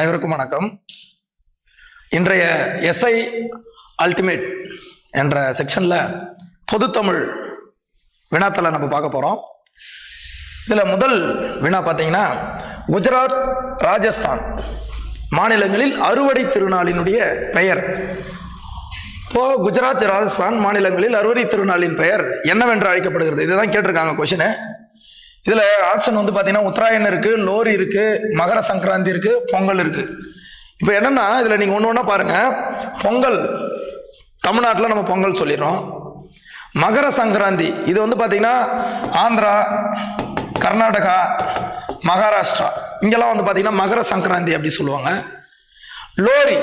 அனைவருக்கும் வணக்கம். இன்றைய எஸ்ஐ அல்டிமேட் என்ற செக்ஷன்ல பொதுத்தமிழ் வினாத்தில் நம்ம பார்க்க போறோம். இதுல முதல் வினா பார்த்தீங்கன்னா குஜராத் ராஜஸ்தான் மாநிலங்களில் அறுவடை திருநாளினுடைய பெயர். இப்போ குஜராத் ராஜஸ்தான் மாநிலங்களில் அறுவடை திருநாளின் பெயர் என்னவென்று அழைக்கப்படுகிறது? இதுதான் கேட்டிருக்காங்க கொஷினு இதுல ஆப்ஷன் வந்து பாத்தீங்கன்னா உத்தராயணம் இருக்கு லோரி இருக்கு மகர சங்கராந்தி இருக்கு பொங்கல் இருக்கு. இப்போ என்னன்னா இதுல நீங்க ஒன்று ஒன்றா பாருங்க. பொங்கல் தமிழ்நாட்டில் நம்ம பொங்கல் சொல்லிடுறோம். மகர சங்கராந்தி இது வந்து பார்த்தீங்கன்னா ஆந்திரா கர்நாடகா மகாராஷ்டிரா. இங்கெல்லாம் வந்து பார்த்தீங்கன்னா மகர சங்கராந்தி அப்படி சொல்லுவாங்க. லோரி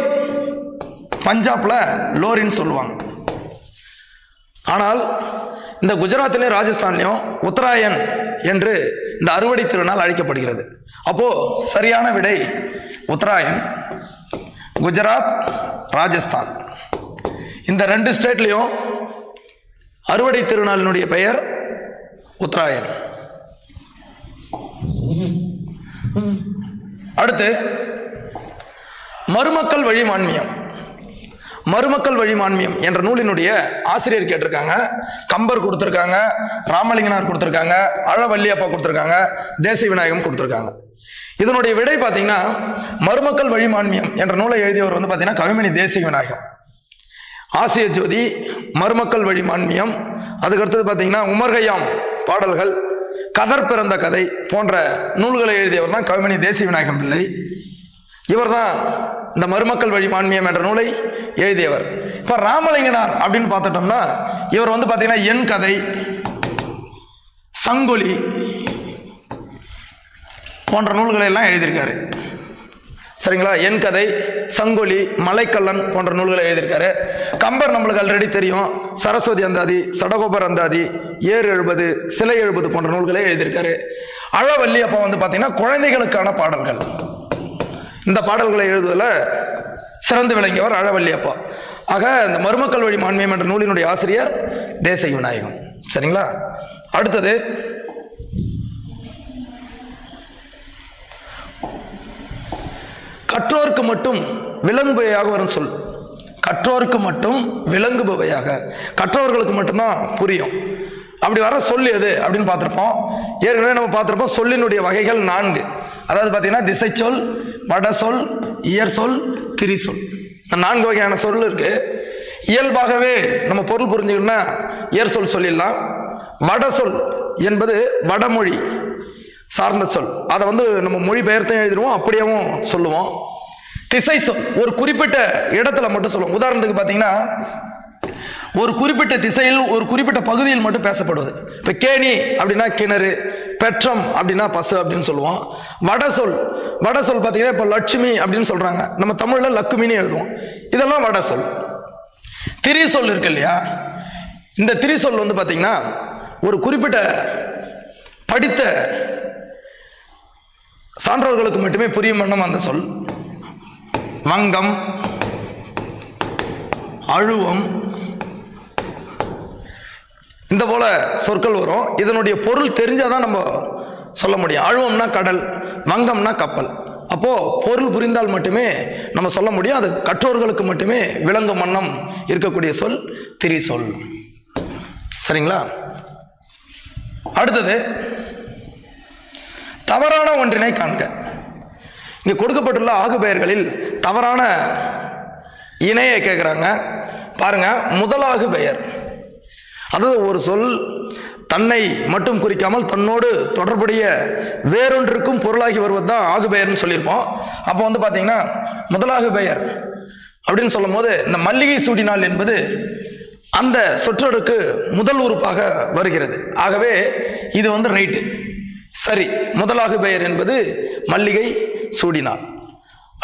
பஞ்சாப்ல லோரின்னு சொல்லுவாங்க. ஆனால் இந்த குஜராத்திலையும் ராஜஸ்தான்லையும் உத்தராயன் என்று இந்த அறுவடை திருநாள் அழைக்கப்படுகிறது. அப்போ சரியான விடை உத்தராயன் குஜராத் ராஜஸ்தான். இந்த ரெண்டு ஸ்டேட்லையும் அறுவடை திருநாளினுடைய பெயர் உத்தராயன். அடுத்து மருமக்கள் வழி மான்மியம் மருமக்கள் வழிமான்மியம் என்ற நூலினுடைய ஆசிரியர் கேட்டிருக்காங்க. கம்பர் கொடுத்துருக்காங்க ராமலிங்கனார் கொடுத்துருக்காங்க அழவல்லியப்பா கொடுத்துருக்காங்க தேசிய விநாயகம் கொடுத்துருக்காங்க. இதனுடைய விடை பார்த்தீங்கன்னா மருமக்கள் வழிமான்மியம் என்ற நூலை எழுதியவர் வந்து பார்த்தீங்கன்னா கவிமணி தேசிய விநாயகம். ஆசிய ஜோதி மருமக்கள் வழிமான்மியம் அதுக்கடுத்தது அதுக்கு அடுத்தது பார்த்தீங்கன்னா உமர்கையாம் பாடல்கள் கதர் பிறந்த கதை போன்ற நூல்களை எழுதியவர் தான் கவிமணி தேசிய விநாயகம் பிள்ளை. இவர் தான் இந்த மருமக்கள் வழி மான்மியம் என்ற நூலை எழுதியவர். இப்போ ராமலிங்கனார் அப்படின்னு பார்த்துட்டோம்னா இவர் வந்து பார்த்தீங்கன்னா என் கதை சங்கொலி போன்ற நூல்களை எல்லாம் எழுதியிருக்காரு. சரிங்களா? என் கதை சங்கொலி மலைக்கல்லன் போன்ற நூல்களை எழுதியிருக்காரு. கம்பர் நம்மளுக்கு ஆல்ரெடி தெரியும். சரஸ்வதி அந்தாதி சடகோபர் அந்தாதி ஏறு எழுபது சிலை எழுபது போன்ற நூல்களை எழுதியிருக்காரு. அழவல்லி அப்போ வந்து பார்த்தீங்கன்னா குழந்தைகளுக்கான பாடல்கள். இந்த பாடல்களை எழுதுவதில் சிறந்து விளங்கியவர் அழவள்ளி அப்பா. ஆக இந்த மருமக்கள் வழி மான்மியம் என்ற நூலினுடைய ஆசிரியர் தேசை விநாயகம். சரிங்களா? அடுத்தது கற்றோருக்கு மட்டும் விளங்குபவையாக வரும் சொல். கற்றோருக்கு மட்டும் விளங்குபவையாக கற்றோர்களுக்கு மட்டும்தான் புரியும். அப்படி வர சொல்லு எது அப்படின்னு பார்த்துருப்போம். ஏற்கனவே நம்ம பார்த்துருப்போம் சொல்லினுடைய வகைகள் நான்கு. அதாவது பார்த்தீங்கன்னா திசை சொல் வட சொல் இயர் சொல் திரி சொல். நான்கு வகையான சொல் இருக்கு. இயல்பாகவே நம்ம பொருள் புரிஞ்சுக்கணும்னா இயர் சொல் சொல்லிடலாம். வட சொல் என்பது வடமொழி சார்ந்த சொல். அதை வந்து நம்ம மொழி பெயர்த்தையும் எழுதிடுவோம் அப்படியேவும் சொல்லுவோம். திசை சொல் ஒரு குறிப்பிட்ட இடத்துல மட்டும் சொல்லுவோம். உதாரணத்துக்கு பார்த்தீங்கன்னா ஒரு குறிப்பிட்ட திசையில் ஒரு குறிப்பிட்ட பகுதியில் மட்டும் பேசப்படுவது. இப்போ கேணி அப்படின்னா கிணறு பெற்றம் அப்படின்னா பசு அப்படின்னு சொல்லுவோம். வடசொல் வடசொல் பார்த்தீங்கன்னா இப்போ லட்சுமி அப்படின்னு சொல்கிறாங்க நம்ம தமிழில் லக்குமின்னு எழுதுவோம். இதெல்லாம் வடசொல் திரிசொல் இருக்கு இல்லையா? இந்த திரிசொல் வந்து பார்த்தீங்கன்னா ஒரு குறிப்பிட்ட படித்த சான்றோர்களுக்கு மட்டுமே புரியும் வண்ணம் அந்த சொல். வங்கம் அழுவம் இந்த போல சொற்கள் வரும். இதனுடைய பொருள் தெரிஞ்சாதான் நம்ம சொல்ல முடியும். ஆழ்வம்னா கடல் மங்கம்னா கப்பல். அப்போ பொருள் புரிந்தால் மட்டுமே நம்ம சொல்ல முடியும். அது கற்றோர்களுக்கு மட்டுமே விளங்கும் வண்ணம் இருக்கக்கூடிய சொல் திரி சொல் சரிங்களா? அடுத்தது தவறான ஒன்றினை காண்க. இங்கே கொடுக்கப்பட்டுள்ள ஆகு பெயர்களில் தவறான இணையை கேட்குறாங்க பாருங்க முதலாகு பெயர். அதாவது ஒரு சொல் தன்னை மட்டும் குறிக்காமல் தன்னோடு தொடர்புடைய வேறொன்றுக்கும் பொருளாகி வருவது தான் ஆகு பெயர்னு சொல்லியிருப்போம். அப்போ வந்து பார்த்தீங்கன்னா முதலாகு பெயர் அப்படின்னு சொல்லும் போது இந்த மல்லிகை சூடினால் என்பது அந்த சொற்றொடருக்கு முதல் உறுப்பாக வருகிறது. ஆகவே இது வந்து ரைட்டு சரி முதலாகு பெயர் என்பது மல்லிகை சூடினாள்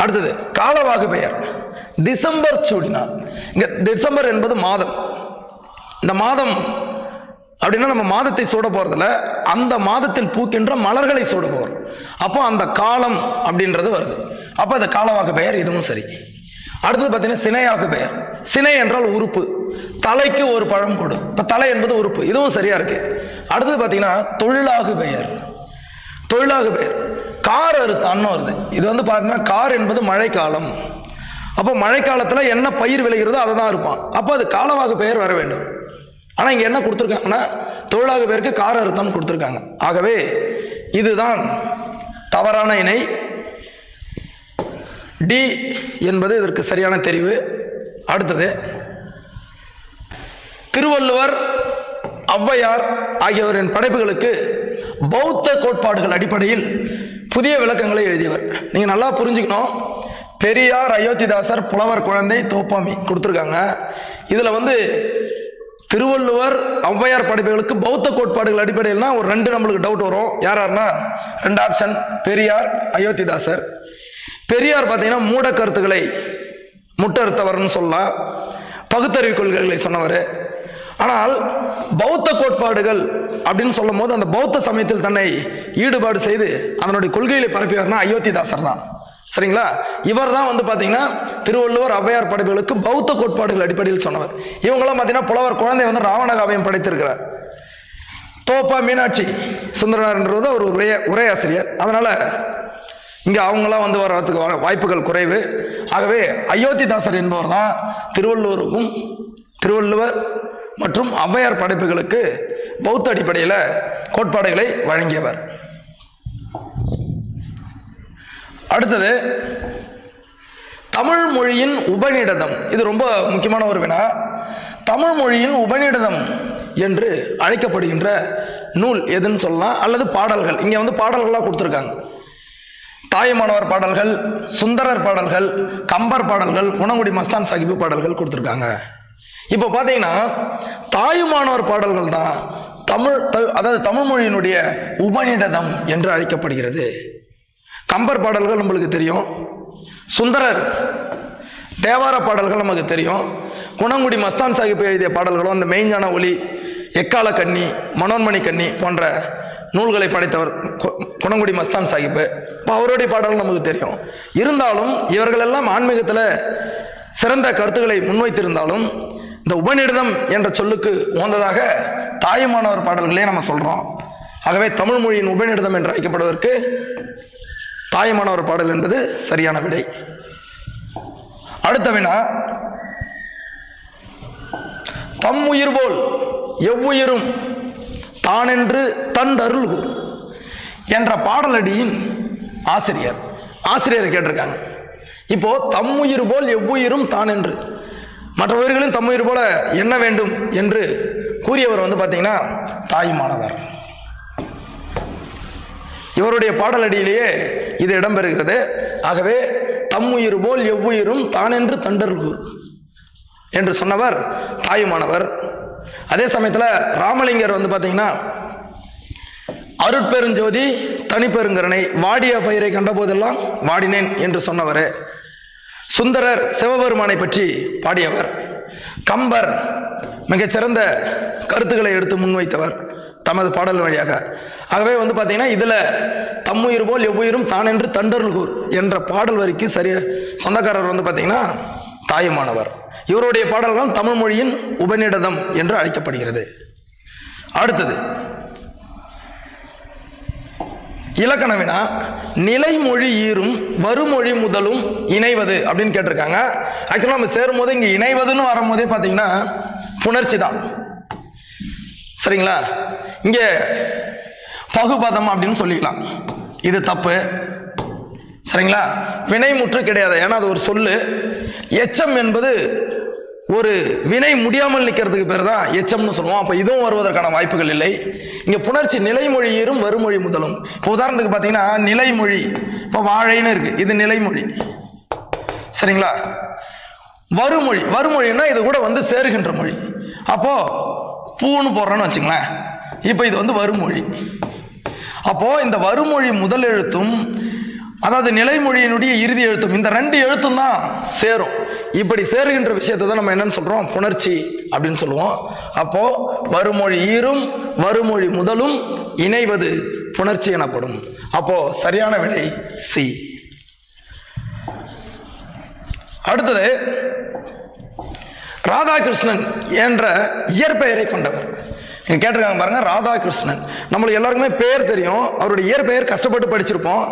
அடுத்தது காலவாகு பெயர் டிசம்பர் சூடினார் இங்க டிசம்பர் என்பது மாதம். இந்த மாதம் அப்படின்னா நம்ம மாதத்தை சூட போறதுல அந்த மாதத்தில் பூக்கின்ற மலர்களை சூட போறோம். அப்போ அந்த காலம் அப்படின்றது வருது. அப்போ அந்த காலவாக்கு பெயர் இதுவும் சரி. அடுத்தது பார்த்தீங்கன்னா சினையாக்கு பெயர். சினை என்றால் உறுப்பு. தலைக்கு ஒரு பழம் போடும் இப்போ தலை என்பது உறுப்பு. இதுவும் சரியா இருக்கு. அடுத்தது பார்த்தீங்கன்னா தொழிலாகு பெயர். தொழிலாகு பெயர். கார் அறுத்தான்னு வருது. இது வந்து பார்த்தீங்கன்னா கார் என்பது மழைக்காலம். அப்போ மழைக்காலத்தில் என்ன பயிர் விளைகிறதோ அதை தான் இருப்பான் அப்போ அது காலவாக்கு பெயர் வர வேண்டும். ஆனால் இங்கே என்ன கொடுத்துருக்காங்கன்னா தொழிலாக பேருக்கு கார அறுத்தம் கொடுத்துருக்காங்க. ஆகவே இதுதான் தவறான இணை. டி என்பது இதற்கு சரியான தெரிவு. அடுத்தது திருவள்ளுவர் ஔவையார் ஆகியோரின் படைப்புகளுக்கு பௌத்த கோட்பாடுகள் அடிப்படையில் புதிய விளக்கங்களை எழுதியவர். நீங்கள் நல்லா புரிஞ்சுக்கணும். பெரியார் அயோத்திதாசர் புலவர் குழந்தை தோப்பாமி கொடுத்துருக்காங்க. இதில் வந்து திருவள்ளுவர் ஔவையார் படைப்புகளுக்கு பௌத்த கோட்பாடுகள் அடிப்படையில்னா ஒரு ரெண்டு நம்மளுக்கு டவுட் வரும். யார் யாருன்னா ரெண்டு ஆப்ஷன் பெரியார் அயோத்திதாசர். பெரியார் பார்த்தீங்கன்னா மூட கருத்துக்களை முட்டறுத்தவர்னு சொல்லலாம் பகுத்தறிவு கொள்கைகளை சொன்னவர். ஆனால் பௌத்த கோட்பாடுகள் அப்படின்னு சொல்லும் போது அந்த பௌத்த சமயத்தில் தன்னை ஈடுபாடு செய்து அதனுடைய கொள்கைகளை பரப்பியவர்னா அயோத்திதாசர் தான். சரிங்களா? இவர் தான் வந்து பார்த்தீங்கன்னா திருவள்ளுவர் ஔவையார் படைப்புகளுக்கு பௌத்த கோட்பாடுகள் அடிப்படையில் சொன்னவர். இவங்களாம் பார்த்தீங்கன்னா புலவர் குழந்தை வந்து ராவண காவியம் படைத்திருக்கிறார். தோப்பா மீனாட்சி சுந்தரனார்ன்றது ஒரு உரை உரையாசிரியர். அதனால் இங்கே அவங்களாம் வந்து வர்றதுக்கு வாய்ப்புகள் குறைவு. ஆகவே அயோத்திதாசர் என்பவர் தான் திருவள்ளுவருக்கும் திருவள்ளுவர் மற்றும் ஔவையார் படைப்புகளுக்கு பௌத்த அடிப்படையில் கோட்பாடுகளை வழங்கியவர். அடுத்தது தமிழ் மொழியின் உபநிடதம். இது ரொம்ப முக்கியமான ஒரு வினா. தமிழ் மொழியின் உபநிடதம் என்று அழைக்கப்படுகின்ற நூல் எதுன்னு சொல்லலாம் அல்லது பாடல்கள். இங்கே வந்து பாடல்களாக கொடுத்துருக்காங்க. தாயுமானவர் பாடல்கள் சுந்தரர் பாடல்கள் கம்பர் பாடல்கள் குணங்குடி மஸ்தான் சாஹிப் பாடல்கள் கொடுத்துருக்காங்க. இப்போ பார்த்தீங்கன்னா தாயுமானவர் பாடல்கள் தான் தமிழ் த- அதாவது தமிழ் மொழியினுடைய உபநிடதம் என்று அழைக்கப்படுகிறது. கம்பர் பாடல்கள் நம்மளுக்கு தெரியும். சுந்தரர் தேவார பாடல்கள் நமக்கு தெரியும். குணங்குடி மஸ்தான் சாஹிப் எழுதிய பாடல்களும் அந்த மெய்ஞான ஒளி எக்கால கன்னி மனோன்மணி கன்னி போன்ற நூல்களை படைத்தவர் கு- குணங்குடி மஸ்தான் சாஹிப்பு இப்போ அவருடைய பாடல்கள் நமக்கு தெரியும். இருந்தாலும் இவர்களெல்லாம் ஆன்மீகத்தில் சிறந்த கருத்துக்களை முன்வைத்திருந்தாலும் இந்த உபநிடதம் என்ற சொல்லுக்கு உகந்ததாக தாயுமானவர் பாடல்களே நம்ம சொல்கிறோம் ஆகவே தமிழ் மொழியின் உபநிடதம் என்று அழைக்கப்படுவதற்கு தாயுமானவர் பாடல் என்பது சரியான விடை. அடுத்த வினா. தம் உயிர் போல் எவ்வுயிரும் தானென்று தன் கூர் என்ற பாடலடியின் ஆசிரியர். ஆசிரியர் கேட்டிருக்காங்க. இப்போ தம் உயிர் போல் எவ்வுயிரும் தான் என்று மற்ற உயிர்களும் தம் உயிர் போல என்ன வேண்டும் என்று கூறியவர் வந்து பார்த்தீங்கன்னா தாயுமானவர் இவருடைய பாடலடியிலேயே இது இடம்பெறுகிறது. ஆகவே தம் உயிர் போல் எவ்வுயிரும் தானென்று தண்டர்கூர் என்று சொன்னவர் தாயுமானவர். அதே சமயத்தில் ராமலிங்கர் வந்து பார்த்தீங்கன்னா அருட்பெருஞ்சோதி தனிப்பெருங்கரனை வாடிய பயிரை கண்டபோதெல்லாம் வாடினேன் என்று சொன்னவர். சுந்தரர் சிவபெருமானை பற்றி பாடியவர். கம்பர் மிகச்சிறந்த கருத்துக்களை எடுத்து முன்வைத்தவர். தமது பாடல் வழியாக. ஆகவே வந்து பார்த்தீங்கன்னா இதில் தம்முயிர் போல் எவ்வுயிரும் தானென்று தண்டருள்கூர் என்ற பாடல் வரிக்கு சரியா சொந்தக்காரர் வந்து பார்த்தீங்கன்னா தாயுமானவர். இவருடைய பாடல்கள் தமிழ் மொழியின் உபநிடதம் என்று அழைக்கப்படுகிறது. அடுத்தது இலக்கண வினா நிலைமொழி ஈரும் வருமொழி முதலும் இணைவது அப்படின்னு கேட்டிருக்காங்க. ஆக்சுவலாக நம்ம சேரும்போது இங்கே இணைவதுன்னு வரும்போதே பார்த்தீங்கன்னா புணர்ச்சி தான். சரிங்களா? இங்கே பகுபதம் அப்படின்னு சொல்லிக்கலாம். இது தப்பு. சரிங்களா? வினைமுற்று கிடையாது. ஏன்னா அது ஒரு சொல்லு. எச்சம் என்பது ஒரு வினை முடியாமல் நிற்கிறதுக்கு பேர் தான் எச்சம்னு சொல்லுவோம். அப்போ இதுவும் வருவதற்கான வாய்ப்புகள் இல்லை. இங்கே புணர்ச்சி நிலைமொழியீரும் வருமொழி முதலும். இப்போ உதாரணத்துக்கு பார்த்தீங்கன்னா நிலைமொழி. இப்போ வாழைன்னு இருக்குது இது நிலைமொழி. சரிங்களா? வருமொழி வருமொழின்னா இது கூட வந்து சேருகின்ற மொழி. அப்போது பூன்னு போடுறோன்னு வச்சுங்களேன். இப்போ இது வந்து வருமொழி அப்போ இந்த வருமொழி முதல் எழுத்தும் அதாவது நிலைமொழியினுடைய இறுதி எழுத்தும் இந்த ரெண்டு எழுத்தும் தான் சேரும். இப்படி சேருகின்ற விஷயத்தை தான் நம்ம என்னன்னு சொல்றோம்? புணர்ச்சி அப்படின்னு சொல்லுவோம். அப்போ வருமொழி ஈரும் வருமொழி முதலும் இணைவது புணர்ச்சி எனப்படும். அப்போ சரியான விடை சி. அடுத்தது ராதாகிருஷ்ணன் என்ற இயற்பெயரை கொண்டவர். கேட்டிருக்காங்க பாருங்க ராதாகிருஷ்ணன். நம்மளுக்கு எல்லாருக்குமே பேர் தெரியும் அவருடைய இயற்பெயர் கஷ்டப்பட்டு படிச்சிருப்போம்.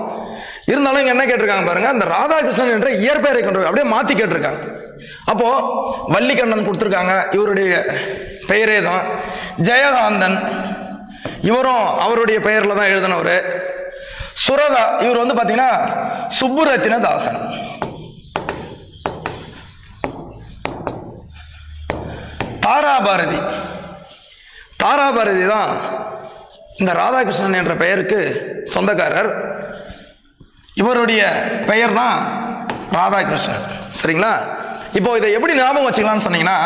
இருந்தாலும் இங்க என்ன கேட்டிருக்காங்க பாருங்க அந்த ராதாகிருஷ்ணன் என்ற இயற்பெயரை கொண்டவர் அப்படியே மாத்தி கேட்டிருக்காங்க. அப்போ வள்ளிக்கண்ணன் கொடுத்துருக்காங்க இவருடைய பெயரே தான். ஜெயகாந்தன் இவரும் அவருடைய பெயர்ல தான் எழுதினவர். சுரதா இவர் வந்து பார்த்தீங்கன்னா சுப்புரத்தின தாசன் தாராபாரதி. தாராபாரதி தான் இந்த ராதாகிருஷ்ணன் என்ற பெயருக்கு சொந்தக்காரர். இவருடைய பெயர் தான் ராதாகிருஷ்ணன். சரிங்களா? இப்போ இதை எப்படி ஞாபகம் வச்சுக்கலாம்னு சொன்னீங்கன்னா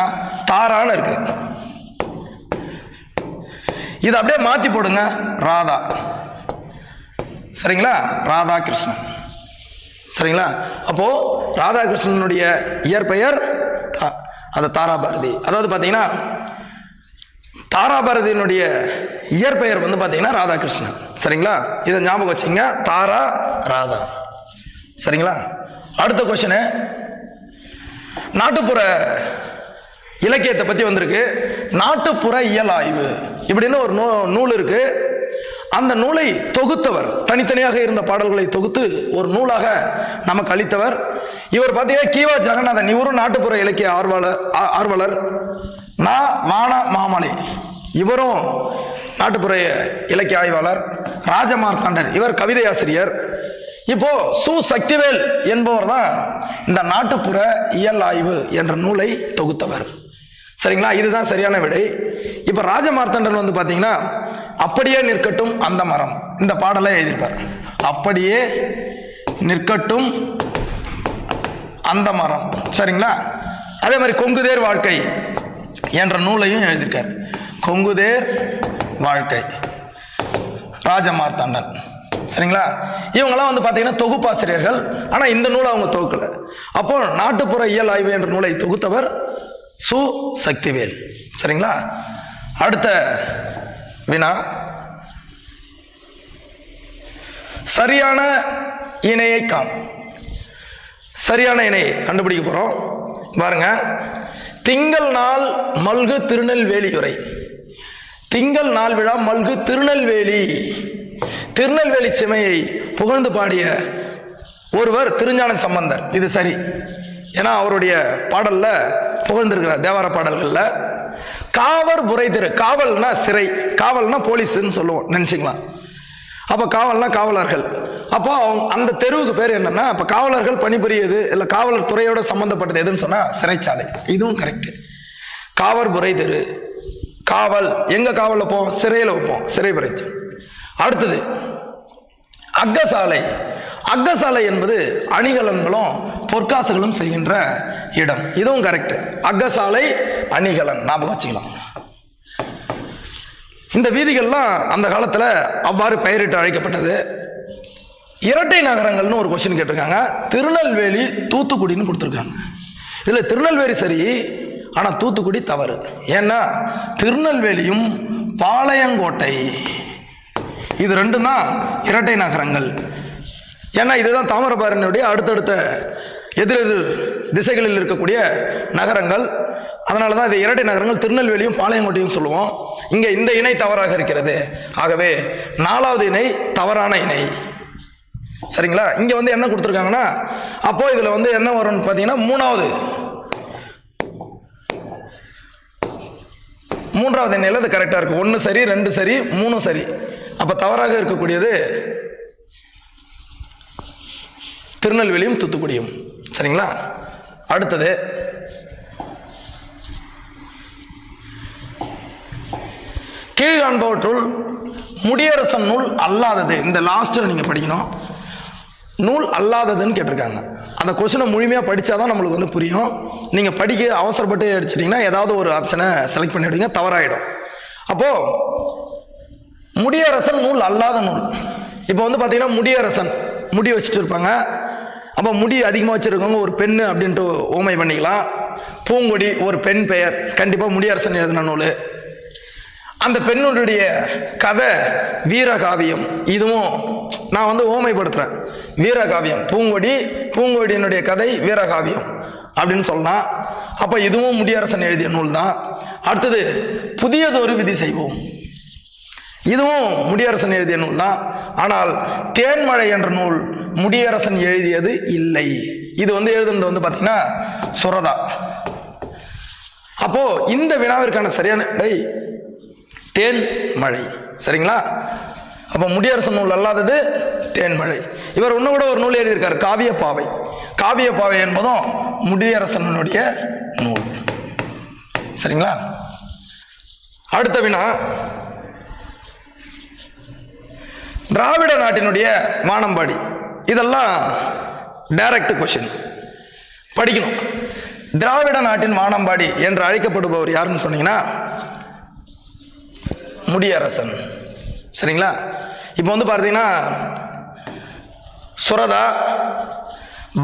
தாரான்னு இருக்கு. இதை அப்படியே மாற்றி போடுங்க ராதா. சரிங்களா? ராதா கிருஷ்ணன் சரிங்களா? அப்போது ராதாகிருஷ்ணனுடைய இயற்பெயர் அந்த தாராபாரதி. அதாவது பார்த்தீங்கன்னா தாராபாரதியினுடைய இயற்பெயர் வந்து பார்த்தீங்கன்னா ராதாகிருஷ்ணன். சரிங்களா? இதை ஞாபகம் வச்சுங்க. தாரா ராதா. சரிங்களா? அடுத்த கொஷனு நாட்டுப்புற இலக்கியத்தை பற்றி வந்திருக்கு. நாட்டுப்புற இயல் ஆய்வு இப்படின்னு ஒரு நூ நூல் இருக்குது அந்த நூலை தொகுத்தவர் தனித்தனியாக இருந்த பாடல்களை தொகுத்து ஒரு நூலாக நமக்கு அளித்தவர். இவர் பார்த்தீங்கன்னா கீவா ஜெகநாதன். இவரும் நாட்டுப்புற இலக்கிய ஆர்வலர் ஆர்வலர். நா. வான மாமலை இவரும் நாட்டுப்புற இலக்கிய ஆய்வாளர். ராஜமார்த்தாண்டர் இவர் கவிதை ஆசிரியர். இப்போ சு. சக்திவேல் என்பவர் தான் இந்த நாட்டுப்புற இயல் ஆய்வு என்ற நூலை தொகுத்தவர். சரிங்களா? இதுதான் சரியான விடை. இப்ப ராஜமார்த்தண்டன் வந்து பாத்தீங்கன்னா அப்படியே நிற்கட்டும் அந்த மரம். இந்த பாடலை எழுதியிருப்பார். அப்படியே நிற்கட்டும் அந்த மரம். சரிங்களா? அதே மாதிரி கொங்குதேர் வாழ்க்கை என்ற நூலையும் எழுதியிருக்கார். கொங்குதேர் வாழ்க்கை. ராஜமார்த்தாண்டன். சரிங்களா? இவங்கெல்லாம் வந்து பார்த்தீங்கன்னா தொகுப்பாசிரியர்கள். ஆனால் இந்த நூலை அவங்க தொகுக்கல. அப்போ நாட்டுப்புற இயல் ஆய்வு என்ற நூலை தொகுத்தவர் சு சக்திவேல் சரிங்களா? அடுத்த வினா. சரியான இணையை காம் சரியான இணையை கண்டுபிடிக்க போகிறோம் பாருங்க. திங்கள் நாள் மல்கு திருநெல்வேலியுரை. திங்கள் நாள் விழா மல்கு திருநெல்வேலி. திருநெல்வேலி சிமையை புகழ்ந்து பாடிய ஒருவர் திருஞான சம்பந்தர். இது சரி. ஏன்னா அவருடைய பாடலில் புகழ்ந்திருக்கிறார் தேவார பாடல்களில். காவர் புரை திரு காவல்னா சிறை காவல்னா போலீஸ்ன்னு சொல்லுவோம். நினச்சிங்களா? அப்போ காவல்னா காவலர்கள். அப்போ அவங்க- அந்த தெருவுக்கு பேர் என்னன்னா அப்போ காவலர்கள் பணிபுரியது இல்லை காவலர் துறையோட சம்மந்தப்பட்டது எதுன்னு சொன்னால் சிறைச்சாலை. இதுவும் கரெக்டு காவர் புரை தெரு காவல் எங்கே காவல் வைப்போம் சிறையில் வைப்போம். சிறை புரைச்சு. அடுத்தது அக்கசாலை அக்கசாலை என்பது அணிகலன்களும் பொற்காசுகளும் செய்கின்ற இடம். இதுவும் கரெக்ட் அக்கசாலை அணிகலன். ஞாபகம் வச்சுக்கலாம். இந்த வீதிகள்லாம் அந்த காலத்தில் அவ்வாறு பெயரிட்டு அழைக்கப்பட்டது. இரட்டை நகரங்கள்னு ஒரு கொஸ்டின் கேட்டிருக்காங்க. திருநெல்வேலி தூத்துக்குடின்னு கொடுத்துருக்காங்க. இதில் திருநெல்வேலி சரி ஆனால் தூத்துக்குடி தவறு. ஏன்னா திருநெல்வேலியும் பாளையங்கோட்டை. இது ரெண்டும் தான் இரட்டை நகரங்கள். ஏன்னா இதுதான் தாமிரபரணியுடைய அடுத்தடுத்த எதிரெதிர் திசைகளில் இருக்கக்கூடிய நகரங்கள். அதனால தான் இது இரட்டை நகரங்கள் திருநெல்வேலியும் பாளையங்கோட்டையும் சொல்லுவோம். இங்கே இந்த இணை தவறாக இருக்கிறது. ஆகவே நாலாவது இணை தவறான இணை. சரிங்களா? இங்கே வந்து என்ன கொடுத்துருக்காங்கன்னா அப்போ இதில் வந்து என்ன வரும்னு பார்த்தீங்கன்னா மூணாவது. மூன்றாவது இணையில் அது கரெக்டாக இருக்குது ஒன்று சரி ரெண்டு சரி மூணும் சரி. அப்போ தவறாக இருக்கக்கூடியது திருநெல்வேலியும் தூத்துக்குடியும். சரிங்களா? அடுத்தது. கீழ்காண்பவற்றுள் முடியரசன் நூல் அல்லாதது. இந்த லாஸ்ட்டில் நீங்கள் படிக்கணும். நூல் அல்லாததுன்னு கேட்டிருக்காங்க. அந்த கொஷினை முழுமையாக படித்தாதான் நம்மளுக்கு வந்து புரியும். நீங்கள் படிக்க அவசரப்பட்டு அடிச்சிட்டிங்கன்னா ஏதாவது ஒரு ஆப்ஷனை செலக்ட் பண்ணிவிடுங்க தவறாயிடும். அப்போது முடியரசன் நூல் அல்லாத நூல். இப்போ வந்து பார்த்தீங்கன்னா முடியரசன் முடி வச்சுட்டு இருப்பாங்க. அப்போ முடி அதிகமாக வச்சுருக்கவங்க ஒரு பெண்ணு அப்படின்ட்டு ஓமை பண்ணிக்கலாம். பூங்கொடி ஒரு பெண் பெயர். கண்டிப்பாக முடியரசன் எழுதின நூல். அந்த பெண்ணுடைய கதை வீரகாவியம். இதுவும் நான் வந்து ஓமைப்படுத்துறேன். வீரகாவியம். பூங்கொடி பூங்கொடியினுடைய கதை வீரகாவியம் அப்படின்னு சொல்லலாம். அப்போ இதுவும் முடியரசன் எழுதிய நூல் தான் அடுத்தது புதியதொரு விதி செய்வோம். இதுவும் முடியரசன் எழுதிய நூல் தான் ஆனால் தேன்மழை என்ற நூல் முடியரசன் எழுதியது இல்லை. இது வந்து எழுதுனது வந்து பார்த்தீங்கன்னா சுரதா. அப்போ இந்த வினாவிற்கான சரியான இடை தேன் மழை. சரிங்களா? அப்போ முடியரசன் நூல் அல்லாதது தேன்மழை இவர் இன்னும் கூட ஒரு நூல் எழுதியிருக்கார் காவிய பாவை காவிய பாவை என்பதும் முடியரசனுடைய நூல். சரிங்களா? அடுத்த வினா திராவிட நாட்டினுடைய வானம்பாடி இதெல்லாம் டைரக்ட் கொஷின்ஸ் படிக்கணும். திராவிட நாட்டின் வானம்பாடி என்று அழைக்கப்படுபவர் யாருன்னு சொன்னீங்கன்னா முடியரசன். சரிங்களா? இப்போ வந்து பார்த்தீங்கன்னா சுரதா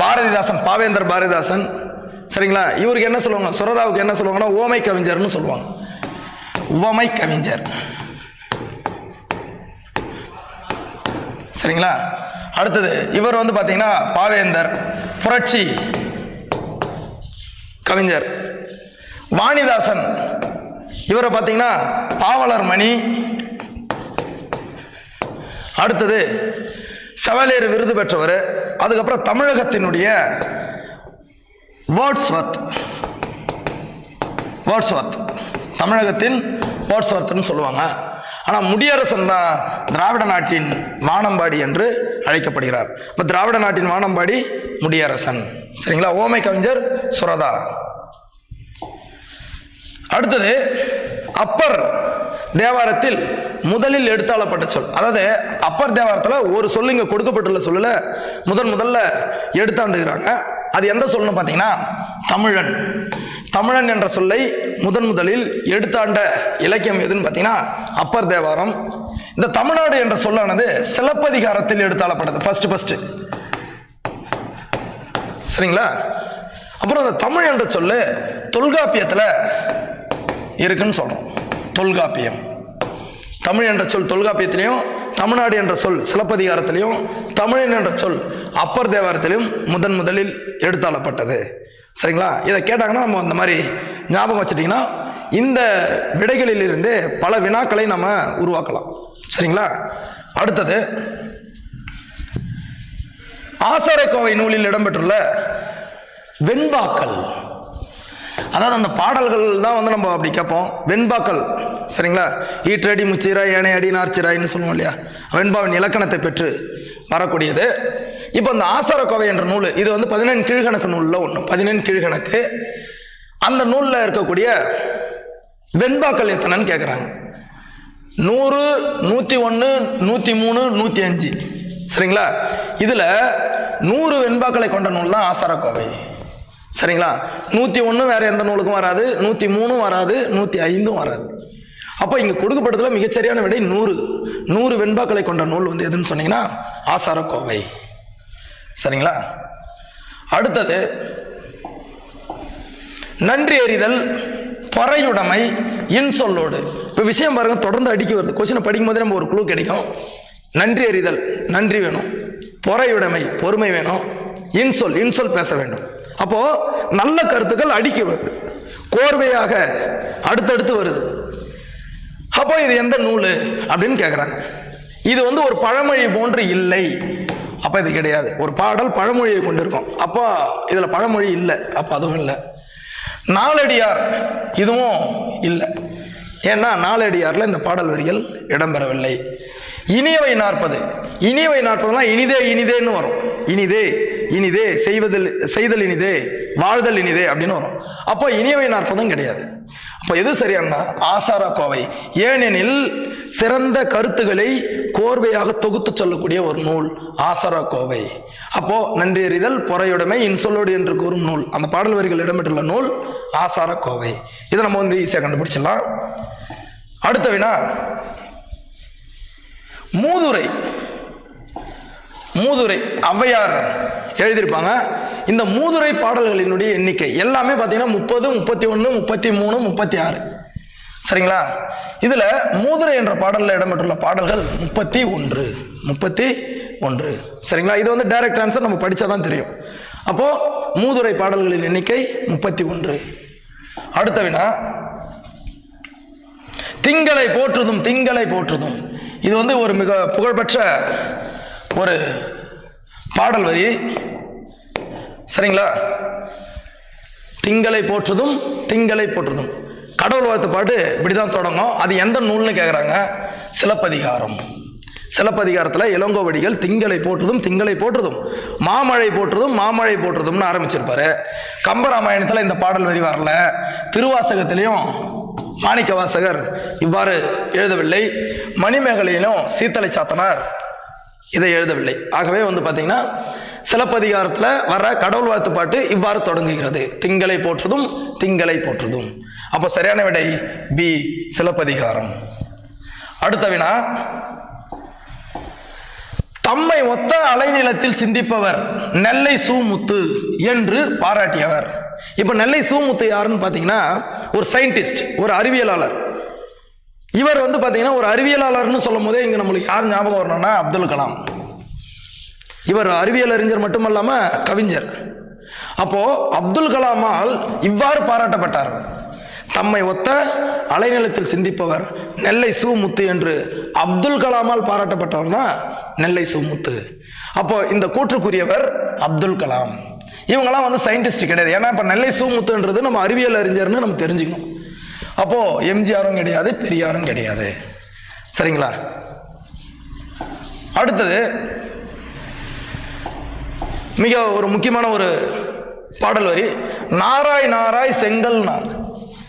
பாரதிதாசன் பாவேந்தர் பாரதிதாசன். சரிங்களா? இவருக்கு என்ன சொல்லுவாங்க? சுரதாவுக்கு என்ன சொல்லுவாங்கன்னா ஓமை கவிஞர்னு சொல்லுவாங்க. உவமை கவிஞர் சரிங்களா? அடுத்தது இவர் வந்து பார்த்தீங்கன்னா பாவேந்தர் புரட்சி கவிஞர். வாணிதாசன். இவரை பார்த்தீங்கன்னா பாவலர் மணி. அடுத்தது செவலியர் விருது பெற்றவர். அதுக்கப்புறம் தமிழகத்தினுடைய வேர்ட்ஸ்வர்த். வேர்ட்ஸ்வர்த். தமிழகத்தின் வேர்ட்ஸ்வர்த்னு சொல்லுவாங்க. ஆனால் முடியரசன் தான் திராவிட நாட்டின் வானம்பாடி என்று அழைக்கப்படுகிறார். இப்போ திராவிட நாட்டின் வானம்பாடி முடியரசன். சரிங்களா? ஓமை கவிஞர் சுரதா. அடுத்தது அப்பர் தேவாரத்தில் முதலில் எடுத்தாளப்பட்ட சொல். அதாவது அப்பர் தேவாரத்தில் ஒரு சொல் இங்கே கொடுக்கப்பட்டுள்ள சொல்லல முதன் முதல்ல எடுத்தாண்டுகிறாங்க. அது எந்த சொல்லுன்னு பார்த்தீங்கன்னா தமிழன். தமிழன் என்ற சொல்லை முதன் முதலில் எடுத்தாண்ட இலக்கியம் எதுன்னு பார்த்தீங்கன்னா அப்பர் தேவாரம். இந்த தமிழ்நாடு என்ற சொல்லானது சிலப்பதிகாரத்தில் எடுத்தாளப்பட்டது. ஃபர்ஸ்ட் ஃபர்ஸ்ட் சரிங்களா? அப்புறம் அந்த தமிழ் என்ற சொல்லு தொல்காப்பியத்தில் இருக்குன்னு சொல்கிறோம் தொல்காப்பியம். தமிழ் என்ற சொல் தொல்காப்பியத்திலையும் தமிழ்நாடு என்ற சொல் சிலப்பதிகாரத்திலையும் தமிழன் என்ற சொல் அப்பர் தேவாரத்திலையும் முதன் முதலில் எடுத்தாளப்பட்டது. சரிங்களா? இதை கேட்டாங்கன்னா நம்ம அந்த மாதிரி ஞாபகம் வச்சுட்டிங்கன்னா இந்த விடைகளில் இருந்து பல வினாக்களை நம்ம உருவாக்கலாம். சரிங்களா? அடுத்தது ஆசாரக்கோவை நூலில் இடம்பெற்றுள்ள வெண்பாக்கள். அதாவது அந்த பாடல்கள் தான் வந்து நம்ம அப்படி கேட்போம். வெண்பாக்கள் சரிங்களா? ஈற்றடி முச்சிராய் ஏனை அடி நார்ச்சிராயின்னு சொல்லுவோம் இல்லையா? வெண்பாவின் இலக்கணத்தை பெற்று வரக்கூடியது. இப்போ இந்த ஆசாரக்கோவை என்ற நூல் இது வந்து பதினெண் கீழ்கணக்கு நூலில் ஒன்று பதினெண் கீழ்கணக்கு. அந்த நூலில் இருக்கக்கூடிய வெண்பாக்கள் எத்தனைன்னு கேட்குறாங்க நூறு நூற்றி ஒன்று நூற்றி மூணு நூற்றி அஞ்சு. சரிங்களா? இதில் நூறு வெண்பாக்களை கொண்ட நூல் தான் ஆசாரக்கோவை. சரிங்களா? நூற்றி ஒன்று வேறு எந்த நூலுக்கும் வராது நூற்றி மூணும் வராது நூற்றி ஐந்தும் வராது. அப்போ இங்கே கொடுக்கப்பட்டதுல மிகச்சரியான விடை நூறு. நூறு வெண்பாக்களை கொண்ட நூல் வந்து எதுன்னு சொன்னீங்கன்னா ஆசாரக்கோவை. சரிங்களா? அடுத்தது நன்றி எறிதல் பொறையுடைமை இன்சொல்லோடு. இப்போ விஷயம் பாருங்க தொடர்ந்து அடிக்க வருது. கொஸ்டினை படிக்கும் போதே நம்ம ஒரு குழு கிடைக்கும். நன்றி எறிதல் நன்றி வேணும். பொறையுடைமை பொறுமை வேணும். இன்சொல் இன்சொல் பேச வேண்டும். அப்போ நல்ல கருத்துக்கள் அடிக்க வருது. கோர்வையாக அடுத்தடுத்து வருது. அப்போ இது எந்த நூல் அப்படின்னு கேட்குறாங்க இது வந்து ஒரு பழமொழி போன்று இல்லை. அப்போ இது கிடையாது. ஒரு பாடல் பழமொழியை கொண்டிருக்கும். அப்போ இதில் பழமொழி இல்லை. அப்போ அதுவும் இல்லை. நாலடியார் இதுவும் இல்லை. ஏன்னா நாலடியாரில் இந்த பாடல் வரிகள் இடம்பெறவில்லை. இனியவை நாற்பது. இனியவை நாற்பதுலாம் இனிதே இனிதேன்னு வரும். இனிதே இனிதே செய்வதில் செய்தல் இனிதே வாழ்தல் இனிதே அப்படின்னு வரும். அப்போ இனியவை நாற்பதும் கிடையாது. அப்போ எது சரியானா ஆசாரா கோவை. ஏனெனில் சிறந்த கருத்துக்களை கோர்வையாக தொகுத்து சொல்லக்கூடிய ஒரு நூல் ஆசாரா கோவை. அப்போ நன்றி அறிதல் பொறையுடைமை இன்சொல்லோடு என்று கூறும் நூல் அந்த பாடல் வரிகள் இடம்பெற்றுள்ள நூல் ஆசாரா கோவை. இதை நம்ம வந்து ஈஸியாக கண்டுபிடிச்சிடலாம். அடுத்த வினா மூதுரை. மூதுரை ஔவையார் எழுதியிருப்பாங்க. இந்த மூதுரை பாடல்களினுடைய எண்ணிக்கை எல்லாமே பார்த்தீங்கன்னா முப்பது முப்பத்தி ஒன்று முப்பத்தி மூணு முப்பத்தி ஆறு. சரிங்களா? இதில் மூதுரை என்ற பாடலில் இடம்பெற்றுள்ள பாடல்கள் முப்பத்தி ஒன்று முப்பத்தி ஒன்று. சரிங்களா? இது வந்து டைரக்ட் ஆன்சர் நம்ம படித்தா தான் தெரியும். அப்போது மூதுரை பாடல்களின் எண்ணிக்கை முப்பத்தி ஒன்று. அடுத்த வினா. திங்களை போற்றுதும் திங்களை போற்றுதும். இது வந்து ஒரு மிக புகழ்பெற்ற ஒரு பாடல் வரி. சரிங்களா? திங்களை போற்றுதும் திங்களை போற்றுதும். கடவுள் வாழ்த்து பாட்டு இப்படிதான் தொடங்கும். அது எந்த நூல்னு கேட்குறாங்க சிலப்பதிகாரம். சிலப்பதிகாரத்தில் இளங்கோவடிகள் திங்களை போற்றுதும் திங்களை போற்றுதும். மாமழை போற்றுதும் மாமழை போற்றுதும்னு ஆரம்பிச்சிருப்பாரு. கம்பராமாயணத்தில் இந்த பாடல் வரி வரல. திருவாசகத்திலையும் மாணிக்க வாசகர் இவ்வாறு எழுதவில்லை. மணிமேகலையிலும் சீத்தலை சாத்தனார் இதை எழுதவில்லை. ஆகவே வந்து பார்த்தீங்கன்னா சிலப்பதிகாரத்தில் வர கடவுள் வாழ்த்து பாட்டு இவ்வாறு தொடங்குகிறது. திங்களை போற்றுதும் திங்களை போற்றுதும். அப்போ சரியான விடை பி சிலப்பதிகாரம். அடுத்த வினா தம்மை ஒத்த அலைநிலத்தில் சிந்திப்பவர் நெல்லை சூமுத்து என்று பாராட்டியவர். இப்போ நெல்லை சூமுத்து யாருன்னு பார்த்தீங்கன்னா ஒரு சயின்டிஸ்ட் ஒரு அறிவியலாளர். இவர் வந்து பார்த்தீங்கன்னா ஒரு அறிவியலாளர்னு சொல்லும் போதே இங்கே நம்மளுக்கு யார் ஞாபகம் வரணும்னா அப்துல் கலாம். இவர் அறிவியல் அறிஞர் மட்டுமல்லாமல் கவிஞர். அப்போ அப்துல் கலாமால் இவ்வாறு பாராட்டப்பட்டார். தம்மை ஒத்த அலைநிலத்தில் சிந்திப்பவர் நெல்லை சூமுத்து என்று அப்துல் கலாமால் பாராட்டப்பட்டவர் தான் நெல்லை சூமுத்து. அப்போ இந்த கூற்றுக்குரியவர் அப்துல் கலாம். இவங்கெல்லாம் வந்து சயின்டிஸ்ட் கிடையாது. ஏன்னா இப்போ நெல்லை சூமுத்துன்றது நம்ம அறிவியல் அறிஞர்னு நம்ம தெரிஞ்சுக்கணும். அப்போ எம்ஜிஆரும் கிடையாது பெரியாரும் கிடையாது. சரிங்களா? அடுத்தது மிக ஒரு முக்கியமான ஒரு பாடல் வரி நாராய் நாராய் செங்கல் நார்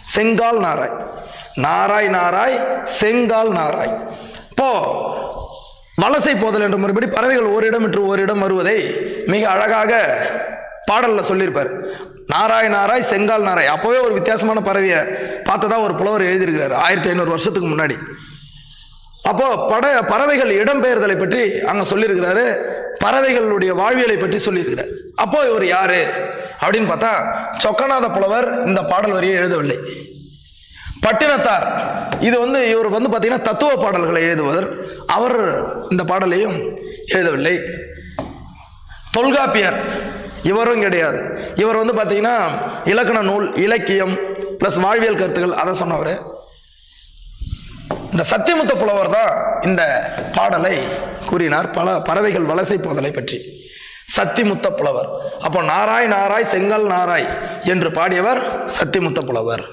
செங்கால் நாராய். நாராய் நாராய் செங்கால் நாராய். இப்போ வலசை போதல் என்ற முறைப்படி பறவைகள் ஓரிடம் விட்டு ஓரிடம் வருவதை மிக அழகாக பாடலில் சொல்லியிருப்பார். நாராய் நாராய் செங்கால் நாராய். அப்போவே ஒரு வித்தியாசமான பறவையை பார்த்ததா ஒரு புலவர் எழுதியிருக்கிறார் ஆயிரத்தி ஐநூறு வருஷத்துக்கு முன்னாடி. அப்போ பட பறவைகள் இடம்பெயர்தலை பற்றி அங்கே சொல்லியிருக்கிறாரு. பறவைகளுடைய வாழ்வியலை பற்றி சொல்லியிருக்கிறார். அப்போ இவர் யாரு? அப்படின்னு பார்த்தா சொக்கநாத புலவர் இந்த பாடல் வரியை எழுதவில்லை. பட்டினத்தார். இது வந்து இவர் வந்து பார்த்தீங்கன்னா தத்துவ பாடல்களை எழுதுவர். அவர் இந்த பாடலையும் எழுதவில்லை. தொல்காப்பியர். இவரும் கிடையாது. இவர் வந்து பார்த்தீங்கன்னா இலக்கண நூல் இலக்கியம் ப்ளஸ் வாழ்வியல் கருத்துக்கள் அதை சொன்னவர். இந்த சத்தியமுத்த புலவர் தான் இந்த பாடலை கூறினார். பல பறவைகள் வலசை போதலை பற்றி. சத்திமுத்த புலவர். அப்போ நாராய் நாராய் செங்கல் நாராய் என்று பாடியவர் சத்திமுத்த புலவர்.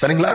சரிங்களா?